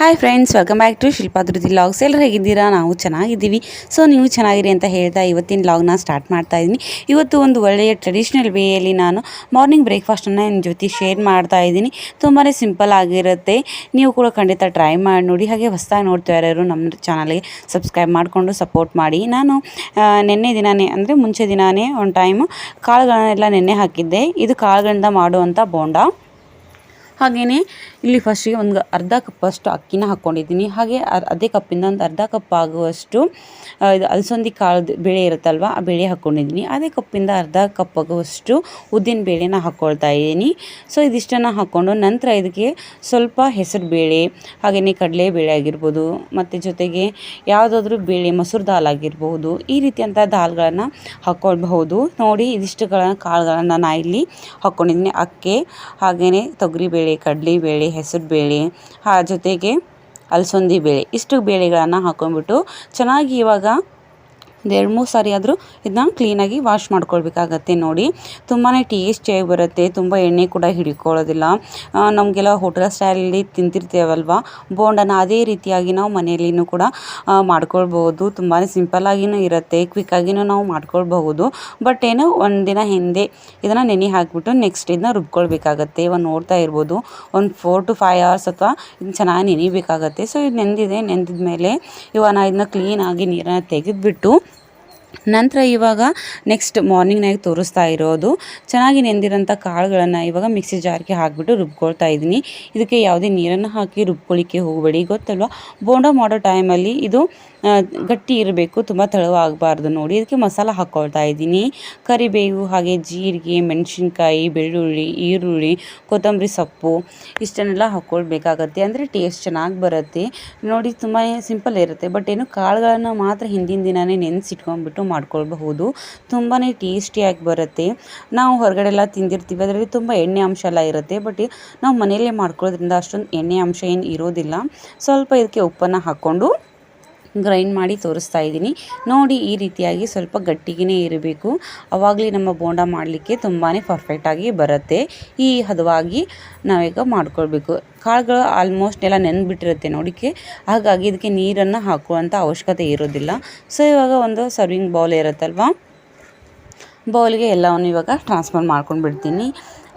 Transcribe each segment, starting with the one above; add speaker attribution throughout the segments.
Speaker 1: Hi friends welcome back to Shilpa Dhruti logs ಎಲ್ಲರೂ ಹೇಗಿದ್ದೀರಾ? ನಾವು ಚೆನ್ನಾಗಿದ್ದೀವಿ. ಸೊ ನೀವು ಚೆನ್ನಾಗಿರಿ ಅಂತ ಹೇಳ್ತಾ ಇವತ್ತಿನ ಲಾಗ್ನ ಸ್ಟಾರ್ಟ್ ಮಾಡ್ತಾ ಇದ್ದೀನಿ ಇವತ್ತು ಒಂದು ಒಳ್ಳೆಯ ಟ್ರೆಡಿಷ್ನಲ್ ವೇಯಲ್ಲಿ ನಾನು ಮಾರ್ನಿಂಗ್ ಬ್ರೇಕ್ಫಾಸ್ಟನ್ನು ನಿಮ್ಮ ಜೊತೆ ಶೇರ್ ಮಾಡ್ತಾ ಇದ್ದೀನಿ ತುಂಬಾ ಸಿಂಪಲ್ ಆಗಿರುತ್ತೆ. ನೀವು ಕೂಡ ಖಂಡಿತ ಟ್ರೈ ಮಾಡಿ ನೋಡಿ. ಹಾಗೆ ಹೊಸದಾಗಿ ನೋಡ್ತಾ ಇರೋರು ನಮ್ಮ ಚಾನಲ್ಗೆ ಸಬ್ಸ್ಕ್ರೈಬ್ ಮಾಡಿಕೊಂಡು ಸಪೋರ್ಟ್ ಮಾಡಿ. ನಾನು ನಿನ್ನೆ ದಿನವೇ ಅಂದರೆ ಮುಂಚೆ ದಿನವೇ ಒಂದು ಟೈಮು ಕಾಳುಗಳನ್ನೆಲ್ಲ ನೆನ್ನೆ ಹಾಕಿದ್ದೆ. ಇದು ಕಾಳುಗಳಿಂದ ಮಾಡುವಂಥ ಬೋಂಡ. ಹಾಗೆಯೇ ಇಲ್ಲಿ ಫಸ್ಟಿಗೆ ಒಂದು ಅರ್ಧ ಕಪ್ಪಷ್ಟು ಅಕ್ಕಿನ ಹಾಕ್ಕೊಂಡಿದ್ದೀನಿ ಹಾಗೆ ಅದೇ ಕಪ್ಪಿಂದ ಒಂದು ಅರ್ಧ ಕಪ್ ಆಗುವಷ್ಟು ಇದು ಅಲಸಂದಿ ಕಾಳು ಬೇಳೆ ಇರುತ್ತಲ್ವ, ಆ ಬೇಳೆ ಹಾಕ್ಕೊಂಡಿದ್ದೀನಿ ಅದೇ ಕಪ್ಪಿಂದ ಅರ್ಧ ಕಪ್ ಆಗುವಷ್ಟು ಉದ್ದಿನ ಬೇಳೆನ ಹಾಕ್ಕೊಳ್ತಾ ಇದ್ದೀನಿ. ಸೊ ಇದಿಷ್ಟನ್ನು ಹಾಕ್ಕೊಂಡು ನಂತರ ಇದಕ್ಕೆ ಸ್ವಲ್ಪ ಹೆಸರು ಬೇಳೆ ಹಾಗೆಯೇ ಕಡಲೆ ಬೇಳೆ ಆಗಿರ್ಬೋದು, ಮತ್ತು ಜೊತೆಗೆ ಯಾವುದಾದ್ರೂ ಬೇಳೆ ಮೊಸರು ದಾಲ್ ಆಗಿರ್ಬೋದು, ಈ ರೀತಿಯಂಥ ದಾಲ್ಗಳನ್ನು ಹಾಕ್ಕೊಳ್ಬಹುದು ನೋಡಿ ಇದಿಷ್ಟುಗಳ ಕಾಳುಗಳನ್ನು ನಾನು ಇಲ್ಲಿ ಹಾಕ್ಕೊಂಡಿದ್ದೀನಿ ಅಕ್ಕೆ ಹಾಗೆಯೇ ತೊಗರಿಬೇಳೆ ಕಡಲೆಬೇಳೆ ಹೆಸರುಬೇಳೆ ಆ ಜೊತೆಗೆ ಅಲಸಂದಿ ಬೇಳೆ. ಇಷ್ಟು ಬೇಳೆಗಳನ್ನು ಹಾಕ್ಕೊಂಡ್ಬಿಟ್ಟು ಚೆನ್ನಾಗಿ ಇವಾಗ ಒಂದು ಎರಡು ಮೂರು ಸಾರಿ ಆದರೂ ಇದನ್ನ ಕ್ಲೀನಾಗಿ ವಾಶ್ ಮಾಡ್ಕೊಳ್ಬೇಕಾಗತ್ತೆ ನೋಡಿ. ತುಂಬಾ ಟೇಸ್ಟಿಯಾಗಿ ಬರುತ್ತೆ, ತುಂಬ ಎಣ್ಣೆ ಕೂಡ ಹಿಡ್ಕೊಳ್ಳೋದಿಲ್ಲ. ನಮಗೆಲ್ಲ ಹೋಟೆಲ್ ಸ್ಟೈಲಲ್ಲಿ ತಿಂತಿರ್ತೇವಲ್ವ? ಬೋಂಡನ ಅದೇ ರೀತಿಯಾಗಿ ನಾವು ಮನೆಯಲ್ಲಿನೂ ಕೂಡ ಮಾಡ್ಕೊಳ್ಬೋದು ತುಂಬಾ ಸಿಂಪಲ್ಲಾಗಿನೂ ಇರುತ್ತೆ ಕ್ವಿಕ್ಕಾಗಿನೂ ನಾವು ಮಾಡ್ಕೊಳ್ಬಹುದು. ಬಟ್ ಏನು ಒಂದಿನ ಹಿಂದೆ ಇದನ್ನು ನೆನೆ ಹಾಕಿಬಿಟ್ಟು ನೆಕ್ಸ್ಟ್ ಇದನ್ನ ರುಬ್ಕೊಳ್ಬೇಕಾಗತ್ತೆ. ಇವಾಗ ನೋಡ್ತಾ ಇರ್ಬೋದು, ಒಂದು ಫೋರ್ ಟು ಫೈವ್ ಅವರ್ಸ್ ಅಥವಾ ಇದನ್ನ ಚೆನ್ನಾಗಿ ನೆನಿಬೇಕಾಗತ್ತೆ. ಸೊ ಇದು ನೆಂದಿದೆ ನೆಂದಿದ ಮೇಲೆ ಇವಾಗ ನಾ ಇದನ್ನ ಕ್ಲೀನಾಗಿ ನೀರನ್ನು ತೆಗೆದುಬಿಟ್ಟು ನಂತರ ಇವಾಗ ನೆಕ್ಸ್ಟ್ ಮಾರ್ನಿಂಗ್ನಾಗ ತೋರಿಸ್ತಾ ಇರೋದು. ಚೆನ್ನಾಗಿ ನೆಂದಿರೋಂಥ ಕಾಳುಗಳನ್ನು ಇವಾಗ ಮಿಕ್ಸಿ ಜಾರ್ಗೆ ಹಾಕಿಬಿಟ್ಟು ರುಬ್ಕೊಳ್ತಾ ಇದ್ದೀನಿ. ಇದಕ್ಕೆ ಯಾವುದೇ ನೀರನ್ನು ಹಾಕಿ ರುಬ್ಕೊಳ್ಳಿಕ್ಕೆ ಹೋಗಬೇಡಿ. ಗೊತ್ತಲ್ವ? ಬೋಂಡ ಮಾಡೋ ಟೈಮಲ್ಲಿ ಇದು ಗಟ್ಟಿ ಇರಬೇಕು, ತುಂಬ ತೆಳುವಾಗಬಾರ್ದು ನೋಡಿ. ಇದಕ್ಕೆ ಮಸಾಲ ಹಾಕ್ಕೊಳ್ತಾ ಇದ್ದೀನಿ. ಕರಿಬೇವು, ಹಾಗೆ ಜೀರಿಗೆ, ಮೆಣಸಿನ್ಕಾಯಿ, ಬೆಳ್ಳುಳ್ಳಿ, ಈರುಳ್ಳಿ, ಕೊತ್ತಂಬರಿ ಸೊಪ್ಪು, ಇಷ್ಟನ್ನೆಲ್ಲ ಹಾಕ್ಕೊಳ್ಬೇಕಾಗತ್ತೆ ಅಂದರೆ ಟೇಸ್ಟ್ ಚೆನ್ನಾಗಿ ಬರುತ್ತೆ. ನೋಡಿ, ತುಂಬಾ ಸಿಂಪಲ್ ಇರುತ್ತೆ. ಬಟ್ ಏನು, ಕಾಳುಗಳನ್ನು ಮಾತ್ರ ಹಿಂದಿನ ದಿನವೇ ನೆನೆಸಿಟ್ಕೊಂಡ್ಬಿಟ್ಟು ಮಾಡ್ಕೊಳ್ಬಹುದು. ತುಂಬಾ ಟೇಸ್ಟಿಯಾಗಿ ಬರುತ್ತೆ. ನಾವು ಹೊರಗಡೆ ಎಲ್ಲ ತಿಂದಿರ್ತೀವಿ. ಅದರಲ್ಲಿ ತುಂಬ ಎಣ್ಣೆ ಅಂಶ ಎಲ್ಲ ಇರುತ್ತೆ. ಬಟ್ ನಾವು ಮನೆಯಲ್ಲೇ ಮಾಡ್ಕೊಳ್ಳೋದ್ರಿಂದ ಅಷ್ಟೊಂದು ಎಣ್ಣೆ ಅಂಶ ಏನು ಇರೋದಿಲ್ಲ. ಸ್ವಲ್ಪ ಇದಕ್ಕೆ ಉಪ್ಪನ್ನು ಹಾಕ್ಕೊಂಡು ಗ್ರೈಂಡ್ ಮಾಡಿ ತೋರಿಸ್ತಾ ಇದ್ದೀನಿ. ನೋಡಿ ಈ ರೀತಿಯಾಗಿ ಸ್ವಲ್ಪ ಗಟ್ಟಿಗೆನೇ ಇರಬೇಕು. ಅವಾಗಲೇ ನಮ್ಮ ಬೋಂಡ ಮಾಡಲಿಕ್ಕೆ ತುಂಬಾ ಪರ್ಫೆಕ್ಟಾಗಿ ಬರುತ್ತೆ. ಈ ಹದವಾಗಿ ನಾವೀಗ ಮಾಡ್ಕೊಳ್ಬೇಕು. ಕಾಳುಗಳು ಆಲ್ಮೋಸ್ಟ್ ಎಲ್ಲ ನೆನ್ಬಿಟ್ಟಿರುತ್ತೆ ನೋಡಿಕೆ ಹಾಗಾಗಿ ಇದಕ್ಕೆ ನೀರನ್ನು ಹಾಕುವಂಥ ಅವಶ್ಯಕತೆ ಇರೋದಿಲ್ಲ. ಸೊ ಇವಾಗ ಒಂದು ಸರ್ವಿಂಗ್ ಬೌಲ್ ಇರುತ್ತಲ್ವ? ಬೌಲ್ಗೆ ಎಲ್ಲವನ್ನು ಇವಾಗ ಟ್ರಾನ್ಸ್ಫರ್ ಮಾಡ್ಕೊಂಡು ಬಿಡ್ತೀನಿ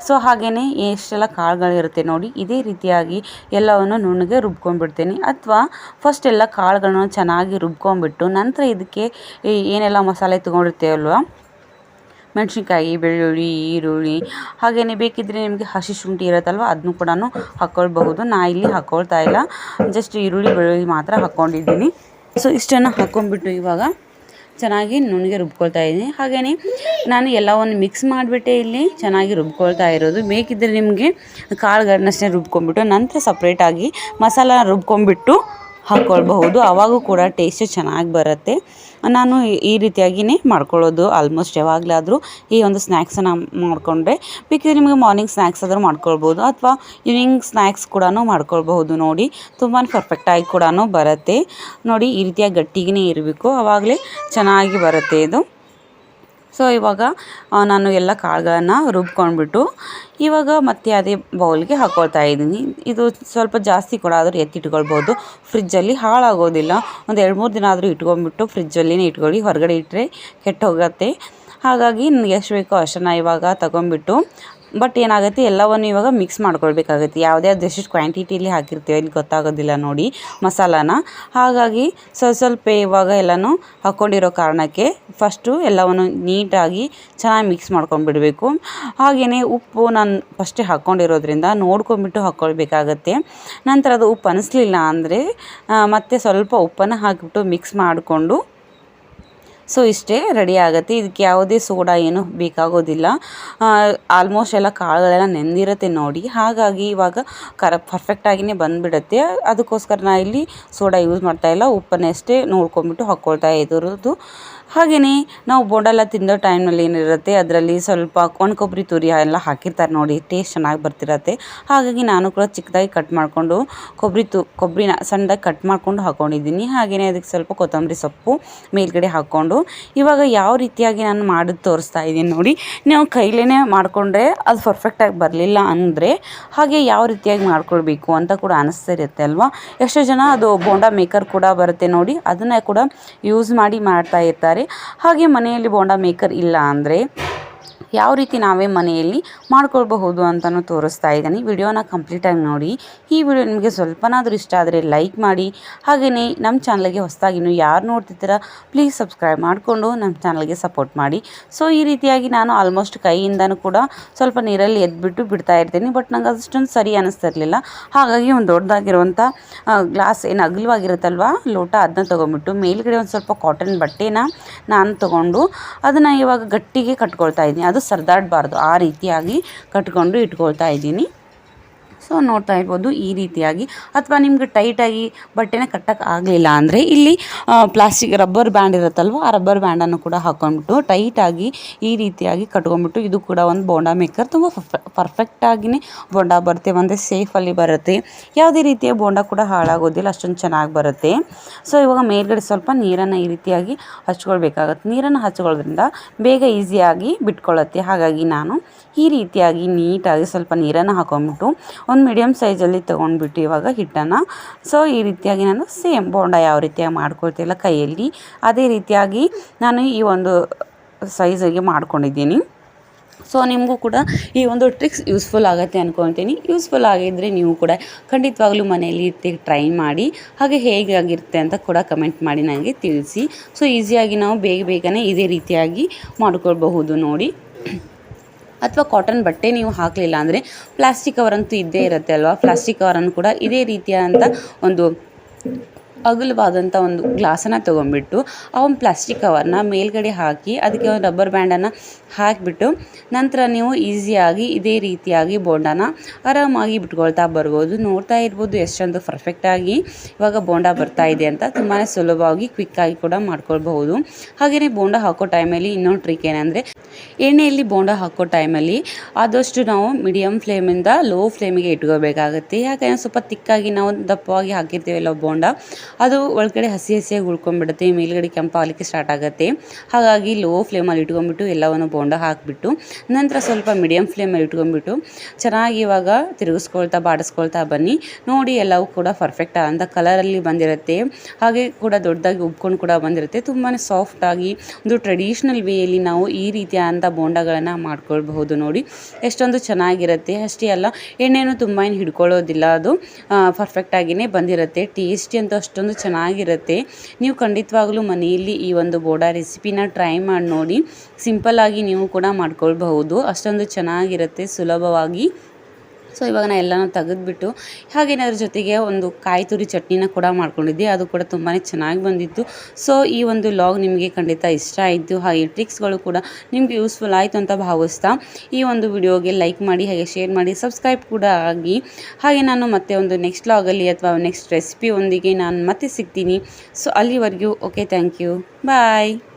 Speaker 1: ಸೊ ಹಾಗೆಯೇ ಎಷ್ಟೆಲ್ಲ ಕಾಳುಗಳಿರುತ್ತೆ ನೋಡಿ, ಇದೇ ರೀತಿಯಾಗಿ ಎಲ್ಲವನ್ನು ನುಣ್ಣಗೆ ರುಬ್ಕೊಂಡ್ಬಿಡ್ತೀನಿ. ಅಥವಾ ಫಸ್ಟ್ ಎಲ್ಲ ಕಾಳುಗಳನ್ನು ಚೆನ್ನಾಗಿ ರುಬ್ಕೊಂಡ್ಬಿಟ್ಟು ನಂತರ ಇದಕ್ಕೆ ಏನೆಲ್ಲ ಮಸಾಲೆ ತೊಗೊಂಡಿರ್ತೇವಲ್ವ? ಮೆಣಸಿನ್ಕಾಯಿ, ಬೆಳ್ಳುಳ್ಳಿ, ಈರುಳ್ಳಿ ಹಾಗೆಯೇ ಬೇಕಿದ್ದರೆ ನಿಮಗೆ ಹಸಿ ಶುಂಠಿ ಇರುತ್ತಲ್ವ ಅದನ್ನು ಕೂಡ ಹಾಕ್ಕೊಳ್ಬಹುದು ನಾ ಇಲ್ಲಿ ಹಾಕ್ಕೊಳ್ತಾ ಇಲ್ಲ ಜಸ್ಟ್ ಈರುಳ್ಳಿ, ಬೆಳ್ಳುಳ್ಳಿ ಮಾತ್ರ ಹಾಕ್ಕೊಂಡಿದ್ದೀನಿ ಸೊ ಇಷ್ಟನ್ನು ಹಾಕ್ಕೊಂಡ್ಬಿಟ್ಟು ಇವಾಗ ಚೆನ್ನಾಗಿ ನುಣ್ಣಗೆ ರುಬ್ಕೊಳ್ತಾ ಇದ್ದೀನಿ. ಹಾಗೆಯೇ ನಾನು ಎಲ್ಲವನ್ನು ಮಿಕ್ಸ್ ಮಾಡಿಬಿಟ್ಟೆ ಇಲ್ಲಿ ಚೆನ್ನಾಗಿ ರುಬ್ಕೊಳ್ತಾ ಇರೋದು. ಬೇಕಿದ್ದರೆ ನಿಮಗೆ ಕಾಳುಗಳನ್ನಷ್ಟೇ ರುಬ್ಕೊಂಡ್ಬಿಟ್ಟು, ನಂತರ ಸಪ್ರೇಟಾಗಿ ಮಸಾಲ ರುಬ್ಕೊಂಡ್ಬಿಟ್ಟು ಹಾಕ್ಕೊಳ್ಬಹುದು ಆವಾಗೂ ಕೂಡ ಟೇಸ್ಟ್ ಚೆನ್ನಾಗಿ ಬರುತ್ತೆ. ನಾನು ಈ- ರೀತಿಯಾಗಿಯೇ ಮಾಡ್ಕೊಳ್ಳೋದು ಆಲ್ಮೋಸ್ಟ್ ಯಾವಾಗಲಾದರೂ. ಈ ಒಂದು ಸ್ನ್ಯಾಕ್ಸನ್ನು ಮಾಡಿಕೊಂಡ್ರೆ ಬೇಕಿದ್ರೆ ನಿಮಗೆ ಮಾರ್ನಿಂಗ್ ಸ್ನ್ಯಾಕ್ಸ್ ಆದರೂ ಮಾಡ್ಕೊಳ್ಬೋದು ಅಥವಾ ಈವ್ನಿಂಗ್ ಸ್ನ್ಯಾಕ್ಸ್ ಕೂಡ ಮಾಡ್ಕೊಳ್ಬಹುದು ನೋಡಿ. ತುಂಬಾ ಪರ್ಫೆಕ್ಟಾಗಿ ಕೂಡ ಬರುತ್ತೆ. ನೋಡಿ, ಈ ರೀತಿಯಾಗಿ ಗಟ್ಟಿಗೆ ಇರಬೇಕು. ಆವಾಗಲೇ ಚೆನ್ನಾಗಿ ಬರುತ್ತೆ ಇದು. ಸೊ ಇವಾಗ ನಾನು ಎಲ್ಲ ಕಾಳುಗಳನ್ನು ರುಬ್ಕೊಂಡ್ಬಿಟ್ಟು, ಇವಾಗ ಮತ್ತೆ ಅದೇ ಬೌಲ್ಗೆ ಹಾಕ್ಕೊಳ್ತಾ ಇದ್ದೀನಿ. ಇದು ಸ್ವಲ್ಪ ಜಾಸ್ತಿ ಕೂಡ ಆದರೂ ಎತ್ತಿಟ್ಕೊಳ್ಬೋದು. ಫ್ರಿಜ್ಜಲ್ಲಿ ಹಾಳಾಗೋದಿಲ್ಲ. ಒಂದು ಎರಡು ಮೂರು ದಿನ ಆದರೂ ಇಟ್ಕೊಂಡ್ಬಿಟ್ಟು ಫ್ರಿಜ್ಜಲ್ಲಿನೇ ಇಟ್ಕೊಳ್ಳಿ. ಹೊರಗಡೆ ಇಟ್ಟರೆ ಕೆಟ್ಟೋಗುತ್ತೆ ಹಾಗಾಗಿ ನನಗೆ ಎಷ್ಟು ಬೇಕೋ ಅಷ್ಟನ್ನು ಇವಾಗ ತಗೊಂಡ್ಬಿಟ್ಟು ಬಟ್ ಏನಾಗುತ್ತೆ, ಎಲ್ಲವನ್ನು ಇವಾಗ ಮಿಕ್ಸ್ ಮಾಡ್ಕೊಳ್ಬೇಕಾಗುತ್ತೆ. ಯಾವುದೇ ಎಷ್ಟು ಕ್ವಾಂಟಿಟಿಲಿ ಹಾಕಿರ್ತೀವಿ ಇಲ್ಲಿ ಗೊತ್ತಾಗೋದಿಲ್ಲ ನೋಡಿ ಮಸಾಲಾನ. ಹಾಗಾಗಿ ಸ್ವಲ್ಪ ಸ್ವಲ್ಪ ಇವಾಗ ಎಲ್ಲನೂ ಹಾಕ್ಕೊಂಡಿರೋ ಕಾರಣಕ್ಕೆ ಫಸ್ಟು ಎಲ್ಲವನ್ನು ನೀಟಾಗಿ ಚೆನ್ನಾಗಿ ಮಿಕ್ಸ್ ಮಾಡ್ಕೊಂಡ್ಬಿಡಬೇಕು ಹಾಗೆಯೇ ಉಪ್ಪು ನಾನು ಫಸ್ಟೇ ಹಾಕ್ಕೊಂಡಿರೋದ್ರಿಂದ ನೋಡ್ಕೊಂಬಿಟ್ಟು ಹಾಕ್ಕೊಳ್ಬೇಕಾಗತ್ತೆ ನಂತರ ಅದು ಉಪ್ಪು ಅನಿಸ್ಲಿಲ್ಲ ಅಂದರೆ ಮತ್ತೆ ಸ್ವಲ್ಪ ಉಪ್ಪನ್ನು ಹಾಕಿಬಿಟ್ಟು ಮಿಕ್ಸ್ ಮಾಡಿಕೊಂಡು ಸೊ ಇಷ್ಟೇ ರೆಡಿ ಆಗುತ್ತೆ. ಇದಕ್ಕೆ ಯಾವುದೇ ಸೋಡಾ ಏನು ಬೇಕಾಗೋದಿಲ್ಲ. ಆಲ್ಮೋಸ್ಟ್ ಎಲ್ಲ ಕಾಳುಗಳೆಲ್ಲ ನೆಂದಿರುತ್ತೆ ನೋಡಿ. ಹಾಗಾಗಿ ಇವಾಗ ಕರ ಪರ್ಫೆಕ್ಟಾಗಿಯೇ ಬಂದುಬಿಡುತ್ತೆ. ಅದಕ್ಕೋಸ್ಕರ ನಾ ಇಲ್ಲಿ ಸೋಡಾ ಯೂಸ್ ಮಾಡ್ತಾಯಿಲ್ಲ ಉಪ್ಪನ್ನೇ ಉಪ್ಪನ್ನಷ್ಟೇ ನೋಡ್ಕೊಂಬಿಟ್ಟು ಹಾಕ್ಕೊಳ್ತಾ ಇರೋದು. ಹಾಗೆಯೇ ನಾವು ಬೋಂಡೆಲ್ಲ ತಿಂದೋ ಟೈಮ್ನಲ್ಲಿ ಏನಿರುತ್ತೆ, ಅದರಲ್ಲಿ ಸ್ವಲ್ಪ ಒಣ ಕೊಬ್ಬರಿ ತುರಿ ಎಲ್ಲ ಹಾಕಿರ್ತಾರೆ ನೋಡಿ ಟೇಸ್ಟ್ ಚೆನ್ನಾಗಿ ಬರ್ತಿರತ್ತೆ. ಹಾಗಾಗಿ ನಾನು ಕೂಡ ಚಿಕ್ಕದಾಗಿ ಕಟ್ ಮಾಡಿಕೊಂಡು ಕೊಬ್ಬರಿ ತು, ಕೊಬ್ಬರಿನ ಸಣ್ಣದಾಗಿ ಕಟ್ ಮಾಡಿಕೊಂಡು ಹಾಕ್ಕೊಂಡಿದ್ದೀನಿ ಹಾಗೆಯೇ ಅದಕ್ಕೆ ಸ್ವಲ್ಪ ಕೊತ್ತಂಬರಿ ಸೊಪ್ಪು ಮೇಲ್ಗಡೆ ಹಾಕ್ಕೊಂಡು ಇವಾಗ ಯಾವ ರೀತಿಯಾಗಿ ನಾನು ಮಾಡೋದು ತೋರಿಸ್ತಾ ಇದ್ದೀನಿ ನೋಡಿ. ನೀವು ಕೈಲೇ ಮಾಡಿಕೊಂಡ್ರೆ ಅದು ಪರ್ಫೆಕ್ಟಾಗಿ ಬರಲಿಲ್ಲ ಅಂದರೆ ಹಾಗೆ ಯಾವ ರೀತಿಯಾಗಿ ಮಾಡ್ಕೊಳ್ಬೇಕು ಅಂತ ಕೂಡ ಅನಿಸ್ತಿರುತ್ತೆ ಅಲ್ವಾ? ಎಷ್ಟೋ ಜನ ಅದು ಬೋಂಡಾ ಮೇಕರ್ ಕೂಡ ಬರುತ್ತೆ ನೋಡಿ, ಅದನ್ನು ಕೂಡ ಯೂಸ್ ಮಾಡಿ ಮಾಡ್ತಾ ಇರ್ತಾರೆ. ಹಾಗೆ ಮನೆಯಲ್ಲಿ ಬೋಂಡ ಮೇಕರ್ ಇಲ್ಲ ಅಂದರೆ ಯಾವ ರೀತಿ ನಾವೇ ಮನೆಯಲ್ಲಿ ಮಾಡ್ಕೊಳ್ಬಹುದು ಅಂತಲೂ ತೋರಿಸ್ತಾ ಇದ್ದೀನಿ. ವಿಡಿಯೋನ ಕಂಪ್ಲೀಟಾಗಿ ನೋಡಿ. ಈ ವಿಡಿಯೋ ನಿಮಗೆ ಸ್ವಲ್ಪನಾದರೂ ಇಷ್ಟ ಆದರೆ ಲೈಕ್ ಮಾಡಿ. ಹಾಗೆಯೇ ನಮ್ಮ ಚಾನಲ್ಗೆ ಹೊಸದಾಗಿ ಇನ್ನೂ ಯಾರು ನೋಡ್ತಿದ್ದೀರಾ ಪ್ಲೀಸ್ ಸಬ್ಸ್ಕ್ರೈಬ್ ಮಾಡಿಕೊಂಡು ನಮ್ಮ ಚಾನಲ್ಗೆ ಸಪೋರ್ಟ್ ಮಾಡಿ. ಸೊ, ಈ ರೀತಿಯಾಗಿ ನಾನು ಆಲ್ಮೋಸ್ಟ್ ಕೈಯಿಂದನೂ ಕೂಡ ಸ್ವಲ್ಪ ನೀರಲ್ಲಿ ಎದ್ಬಿಟ್ಟು ಬಿಡ್ತಾ ಇರ್ತೀನಿ. ಬಟ್ ನಂಗೆ ಅಷ್ಟೊಂದು ಸರಿ ಅನ್ನಿಸ್ತಿರ್ಲಿಲ್ಲ ಹಾಗಾಗಿ ಒಂದು ದೊಡ್ಡದಾಗಿರುವಂಥ ಗ್ಲಾಸ್ ಏನು ಅಗಲವಾಗಿರುತ್ತಲ್ವ? ಲೋಟ ಅದನ್ನ ತೊಗೊಂಬಿಟ್ಟು ಮೇಲ್ಗಡೆ ಒಂದು ಸ್ವಲ್ಪ ಕಾಟನ್ ಬಟ್ಟೆನ ನಾನು ತೊಗೊಂಡು ಅದನ್ನು ಇವಾಗ ಗಟ್ಟಿಗೆ ಕಟ್ಕೊಳ್ತಾ ಇದ್ದೀನಿ. ಅದು ಸರ್ದಾಡಬಾರ್ದು. ಆ ರೀತಿಯಾಗಿ ಕಟ್ಕೊಂಡು ಇಟ್ಕೊಳ್ತಾ ಇದ್ದೀನಿ. ಸೊ ನೋಡ್ತಾ ಇರ್ಬೋದು ಈ ರೀತಿಯಾಗಿ. ಅಥವಾ ನಿಮ್ಗೆ ಟೈಟಾಗಿ ಬಟ್ಟೆನ ಕಟ್ಟಕ್ಕೆ ಆಗಲಿಲ್ಲ ಅಂದರೆ ಇಲ್ಲಿ ಪ್ಲಾಸ್ಟಿಕ್ ರಬ್ಬರ್ ಬ್ಯಾಂಡ್ ಇರುತ್ತಲ್ವ, ಆ ರಬ್ಬರ್ ಬ್ಯಾಂಡನ್ನು ಕೂಡ ಹಾಕ್ಕೊಂಡ್ಬಿಟ್ಟು ಟೈಟಾಗಿ ಈ ರೀತಿಯಾಗಿ ಕಟ್ಕೊಂಡ್ಬಿಟ್ಟು ಇದು ಕೂಡ ಒಂದು ಬೋಂಡ ಮೇಕರ್ ತುಂಬ ಪರ್ಫೆಕ್ಟಾಗಿಯೇ ಬೋಂಡ ಬರುತ್ತೆ, ಒಂದು ಸೇಫಲ್ಲಿ ಬರುತ್ತೆ. ಯಾವುದೇ ರೀತಿಯ ಬೋಂಡ ಕೂಡ ಹಾಳಾಗೋದಿಲ್ಲ, ಅಷ್ಟೊಂದು ಚೆನ್ನಾಗಿ ಬರುತ್ತೆ. ಸೊ ಇವಾಗ ಮೇಲ್ಗಡೆ ಸ್ವಲ್ಪ ನೀರನ್ನು ಈ ರೀತಿಯಾಗಿ ಹಚ್ಕೊಳ್ಬೇಕಾಗತ್ತೆ. ನೀರನ್ನು ಹಚ್ಕೊಳ್ಳೋದ್ರಿಂದ ಬೇಗ ಈಸಿಯಾಗಿ ಬಿಟ್ಕೊಳ್ಳುತ್ತೆ. ಹಾಗಾಗಿ ನಾನು ಈ ರೀತಿಯಾಗಿ ನೀಟಾಗಿ ಸ್ವಲ್ಪ ನೀರನ್ನು ಹಾಕೊಂಡ್ಬಿಟ್ಟು ಒಂದು ಮೀಡಿಯಮ್ ಸೈಜಲ್ಲಿ ತೊಗೊಂಡ್ಬಿಟ್ಟು ಇವಾಗ ಹಿಟ್ಟನ್ನು. ಸೊ ಈ ರೀತಿಯಾಗಿ ನಾನು ಸೇಮ್ ಬೋಂಡ ಯಾವ ರೀತಿಯಾಗಿ ಮಾಡ್ಕೊಳ್ತಿಲ್ಲ ಕೈಯಲ್ಲಿ, ಅದೇ ರೀತಿಯಾಗಿ ನಾನು ಈ ಒಂದು ಸೈಜಿಗೆ ಮಾಡ್ಕೊಂಡಿದ್ದೀನಿ. ಸೊ ನಿಮಗೂ ಕೂಡ ಈ ಒಂದು ಟ್ರಿಕ್ಸ್ ಯೂಸ್ಫುಲ್ ಆಗುತ್ತೆ ಅಂದ್ಕೊಳ್ತೀನಿ ಯೂಸ್ಫುಲ್ ಆಗಿದ್ದರೆ ನೀವು ಕೂಡ ಖಂಡಿತವಾಗ್ಲೂ ಮನೆಯಲ್ಲಿ ಟ್ರೈ ಮಾಡಿ, ಹಾಗೆ ಹೇಗೆ ಆಗಿರುತ್ತೆ ಅಂತ ಕೂಡ ಕಮೆಂಟ್ ಮಾಡಿ ನನಗೆ ತಿಳಿಸಿ. ಸೊ ಈಸಿಯಾಗಿ ನಾವು ಬೇಗ ಬೇಗನೆ ಇದೇ ರೀತಿಯಾಗಿ ಮಾಡ್ಕೊಳ್ಬಹುದು ನೋಡಿ. ಅಥವಾ ಕಾಟನ್ ಬಟ್ಟೆ ನೀವು ಹಾಕಲಿಲ್ಲ ಅಂದರೆ ಪ್ಲಾಸ್ಟಿಕ್ ಕವರಂತೂ ಇದ್ದೇ ಇರುತ್ತೆ ಅಲ್ವಾ? ಪ್ಲಾಸ್ಟಿಕ್ ಕವರನ್ನು ಕೂಡ ಇದೇ ರೀತಿಯಾದಂಥ ಒಂದು ಅಗಲವಾದಂಥ ಒಂದು ಗ್ಲಾಸನ್ನು ತೊಗೊಂಡ್ಬಿಟ್ಟು ಆ ಒಂದು ಪ್ಲಾಸ್ಟಿಕ್ ಕವರ್ನ ಮೇಲ್ಗಡೆ ಹಾಕಿ ಅದಕ್ಕೆ ಒಂದು ರಬ್ಬರ್ ಬ್ಯಾಂಡನ್ನು ಹಾಕಿಬಿಟ್ಟು ನಂತರ ನೀವು ಈಸಿಯಾಗಿ ಇದೇ ರೀತಿಯಾಗಿ ಬೋಂಡನ ಆರಾಮಾಗಿ ಬಿಟ್ಕೊಳ್ತಾ ಬರ್ಬೋದು. ನೋಡ್ತಾ ಇರ್ಬೋದು ಎಷ್ಟೊಂದು ಪರ್ಫೆಕ್ಟಾಗಿ ಇವಾಗ ಬೋಂಡ ಬರ್ತಾ ಇದೆ ಅಂತ. ತುಂಬಾ ಸುಲಭವಾಗಿ ಕ್ವಿಕ್ಕಾಗಿ ಕೂಡ ಮಾಡ್ಕೊಳ್ಬಹುದು. ಹಾಗೆಯೇ ಬೋಂಡ ಹಾಕೋ ಟೈಮಲ್ಲಿ ಇನ್ನೊಂದು ಟ್ರಿಕ್ ಏನಂದರೆ ಎಣ್ಣೆಯಲ್ಲಿ ಬೋಂಡ ಹಾಕೋ ಟೈಮಲ್ಲಿ ಆದಷ್ಟು ನಾವು ಮೀಡಿಯಮ್ ಫ್ಲೇಮಿಂದ ಲೋ ಫ್ಲೇಮಿಗೆ ಇಟ್ಕೋಬೇಕಾಗುತ್ತೆ. ಯಾಕಂದರೆ ಸ್ವಲ್ಪ ತಿಕ್ಕಾಗಿ ನಾವು ದಪ್ಪವಾಗಿ ಹಾಕಿರ್ತೀವಲ್ಲ ಬೋಂಡ ಅದು ಒಳಗಡೆ ಹಸಿ ಹಸಿಯಾಗಿ ಉಳ್ಕೊಂಡ್ಬಿಡುತ್ತೆ. ಮೇಲ್ಗಡೆ ಕೆಂಪಾಗಲಿಕ್ಕೆ ಸ್ಟಾರ್ಟ್ ಆಗುತ್ತೆ. ಹಾಗಾಗಿ ಲೋ ಫ್ಲೇಮಲ್ಲಿ ಇಟ್ಕೊಂಡ್ಬಿಟ್ಟು ಎಲ್ಲವನ್ನು ಬೋಂಡ ಹಾಕಿಬಿಟ್ಟು, ನಂತರ ಸ್ವಲ್ಪ ಮೀಡಿಯಮ್ ಫ್ಲೇಮಲ್ಲಿ ಇಟ್ಕೊಂಡ್ಬಿಟ್ಟು ಚೆನ್ನಾಗಿ ಇವಾಗ ತಿರುಗಿಸ್ಕೊಳ್ತಾ, ಬಾಡಿಸ್ಕೊಳ್ತಾ ಬನ್ನಿ. ನೋಡಿ, ಎಲ್ಲವೂ ಕೂಡ ಪರ್ಫೆಕ್ಟ್ ಅಂತ ಕಲರಲ್ಲಿ ಬಂದಿರುತ್ತೆ. ಹಾಗೆ ಕೂಡ ದೊಡ್ಡದಾಗಿ ಉಬ್ಕೊಂಡು ಕೂಡ ಬಂದಿರುತ್ತೆ. ತುಂಬಾ ಸಾಫ್ಟಾಗಿ ಒಂದು ಟ್ರೆಡಿಷ್ನಲ್ ವೇಯಲ್ಲಿ ನಾವು ಈ ರೀತಿಯಾದಂಥ ಬೋಂಡಗಳನ್ನು ಮಾಡ್ಕೊಳ್ಬಹುದು ನೋಡಿ. ಎಷ್ಟೊಂದು ಚೆನ್ನಾಗಿರುತ್ತೆ. ಅಷ್ಟೇ ಅಲ್ಲ, ಎಣ್ಣೆನೂ ತುಂಬ ಏನು ಹಿಡ್ಕೊಳ್ಳೋದಿಲ್ಲ ಅದು. ಪರ್ಫೆಕ್ಟಾಗಿಯೇ ಬಂದಿರುತ್ತೆ. ಟೇಸ್ಟಿ ಅಂತ ಅಷ್ಟೊಂದು ಚೆನ್ನಾಗಿರುತ್ತೆ. ನೀವು ಖಂಡಿತವಾಗ್ಲೂ ಮನೆಯಲ್ಲಿ ಈ ಒಂದು ಬೋಡಾ ರೆಸಿಪಿನ ಟ್ರೈ ಮಾಡಿ ನೋಡಿ, ಸಿಂಪಲ್ಲಾಗಿ ನೀವು ಕೂಡ ಮಾಡ್ಕೊಳ್ಬಹುದು. ಅಷ್ಟೊಂದು ಚೆನ್ನಾಗಿರುತ್ತೆ, ಸುಲಭವಾಗಿ ಸೊ ಇವಾಗ ನಾನು ಎಲ್ಲನೂ ತೆಗೆದುಬಿಟ್ಟು ಹಾಗೇನಾದ್ರ ಜೊತೆಗೆ ಒಂದು ಕಾಯಿ ತುರಿ ಚಟ್ನಿನ ಕೂಡ ಮಾಡ್ಕೊಂಡಿದ್ದೆ. ಅದು ಕೂಡ ತುಂಬಾ ಚೆನ್ನಾಗಿ ಬಂದಿತ್ತು. ಸೊ ಈ ಒಂದು ಲಾಗ್ ನಿಮಗೆ ಖಂಡಿತ ಇಷ್ಟ ಆಯಿತು. ಹಾಗೆ ಟ್ರಿಕ್ಸ್ಗಳು ಕೂಡ ನಿಮಗೆ ಯೂಸ್ಫುಲ್ ಆಯಿತು ಅಂತ ಭಾವಿಸ್ತಾ ಈ ಒಂದು ವಿಡಿಯೋಗೆ ಲೈಕ್ ಮಾಡಿ, ಹಾಗೆ ಶೇರ್ ಮಾಡಿ ಸಬ್ಸ್ಕ್ರೈಬ್ ಕೂಡ ಆಗಿ. ಹಾಗೆ ನಾನು ಮತ್ತೆ ಒಂದು ನೆಕ್ಸ್ಟ್ ಲಾಗಲ್ಲಿ ಅಥವಾ ನೆಕ್ಸ್ಟ್ ರೆಸಿಪಿ ಒಂದಿಗೆ ನಾನು ಮತ್ತೆ ಸಿಗ್ತೀನಿ. ಸೊ ಅಲ್ಲಿವರೆಗೂ ಓಕೆ ಥ್ಯಾಂಕ್ ಯು ಬಾಯ್